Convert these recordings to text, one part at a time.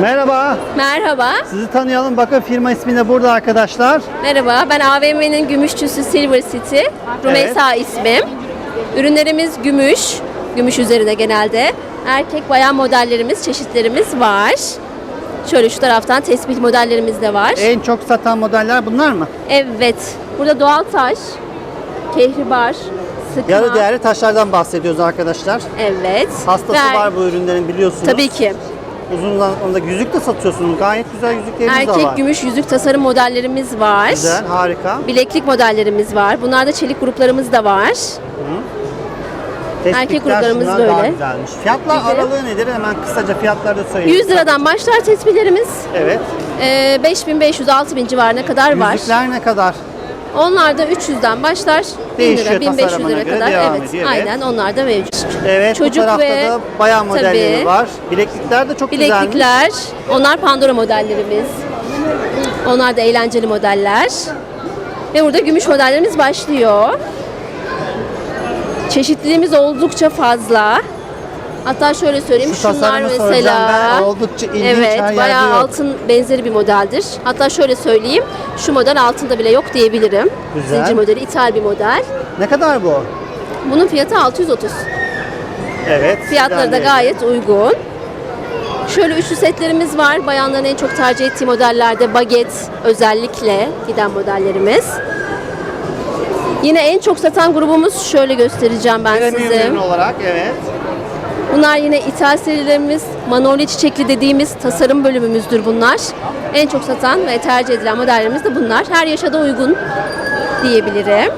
Merhaba, Merhaba. sizi tanıyalım. Bakın firma ismi de burada arkadaşlar. Merhaba. Ben AVM'nin gümüşçüsü Silver City. Rumeysa ismim. Ürünlerimiz gümüş. Gümüş üzerine genelde. Erkek bayan modellerimiz, çeşitlerimiz var. Şöyle şu taraftan tespih modellerimiz de var. En çok satan modeller bunlar mı? Evet. Burada doğal taş, kehribar, sıkma. Yarı değerli taşlardan bahsediyoruz arkadaşlar. Evet. Hastası Ve var bu ürünlerin biliyorsunuz. Tabii ki. Uzun zamanda yüzük de satıyorsunuz. Gayet güzel yüzükleriniz de var. Erkek gümüş yüzük tasarım modellerimiz var. Güzel, harika. Bileklik modellerimiz var. Bunlarda çelik gruplarımız da var. Tespitler, erkek gruplarımız şunlar Daha böyle. güzelmiş. Fiyatlar Güzel. aralığı nedir? Hemen kısaca fiyatları da söyleyin. 100 liradan başlar tespihlerimiz. Evet. Ee, 5500-6000 civarına kadar var. Yüzükler ne kadar? Onlar da 300'den başlar. 1000 Değişiyor, lira, 1500 tasarımına lira göre kadar. devam Evet, ediyor, evet. aynen onlar da mevcut. Evet, Çocuk bu tarafta ve- da bayan modelleri Tabii. var. Bileklikler de çok güzelmiş. Bileklikler, onlar Pandora modellerimiz. Onlar da eğlenceli modeller. Ve burada gümüş modellerimiz başlıyor. Çeşitliliğimiz oldukça fazla. Hatta şöyle söyleyeyim, Şu şunlar tasarımı soracağım mesela ben. Oldukça ilginç, Evet, her yerde bayağı yok. altın benzeri bir modeldir. Hatta şöyle söyleyeyim, şu model altında bile yok diyebilirim. Güzel. Zincir modeli, ithal bir model. Ne kadar bu? Bunun fiyatı 630. Evet. Fiyatları da gayet uygun. Şöyle üçlü setlerimiz var. Bayanların en çok tercih ettiği modellerde baget özellikle giden modellerimiz. Yine en çok satan grubumuz şöyle göstereceğim ben Premium size. ürün olarak evet. Bunlar yine ithal serilerimiz. Manolya çiçekli dediğimiz tasarım bölümümüzdür bunlar. En çok satan ve tercih edilen modellerimiz de bunlar. Her yaşa da uygun diyebilirim.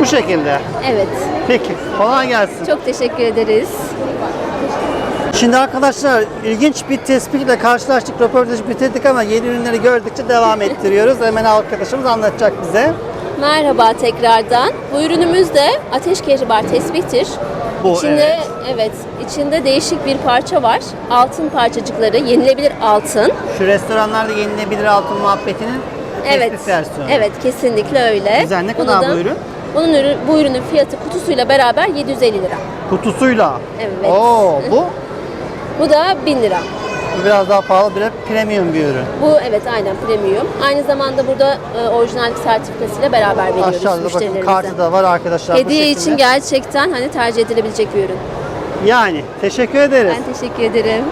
Bu şekilde. Evet. Peki. Kolay gelsin. Çok teşekkür ederiz. Şimdi arkadaşlar ilginç bir tespitle karşılaştık. Röportajı bitirdik ama yeni ürünleri gördükçe devam ettiriyoruz. Hemen arkadaşımız anlatacak bize. Merhaba tekrardan. Bu ürünümüz de ateş kehribar tesbihtir. Bu, içinde evet. içinde değişik bir parça var. Altın parçacıkları, yenilebilir altın. Şu restoranlarda yenilebilir altın muhabbetinin Evet. tespit versiyonu. Evet, kesinlikle öyle. Güzel. Ne Bunu kadar da- bu ürün? Bunun ürün, bu ürünün fiyatı kutusuyla beraber 750 lira. Kutusuyla. Evet. Oo, bu Bu da 1000 lira. Bu biraz daha pahalı, biraz premium bir ürün. Bu evet aynen premium. Aynı zamanda burada e, orijinallik sertifikasıyla beraber veriyoruz Aşağıda bakın müşterilerimize. kartı da var arkadaşlar. bu Hediye şekilde. için gerçekten hani tercih edilebilecek bir ürün. Yani teşekkür ederiz. Ben teşekkür ederim.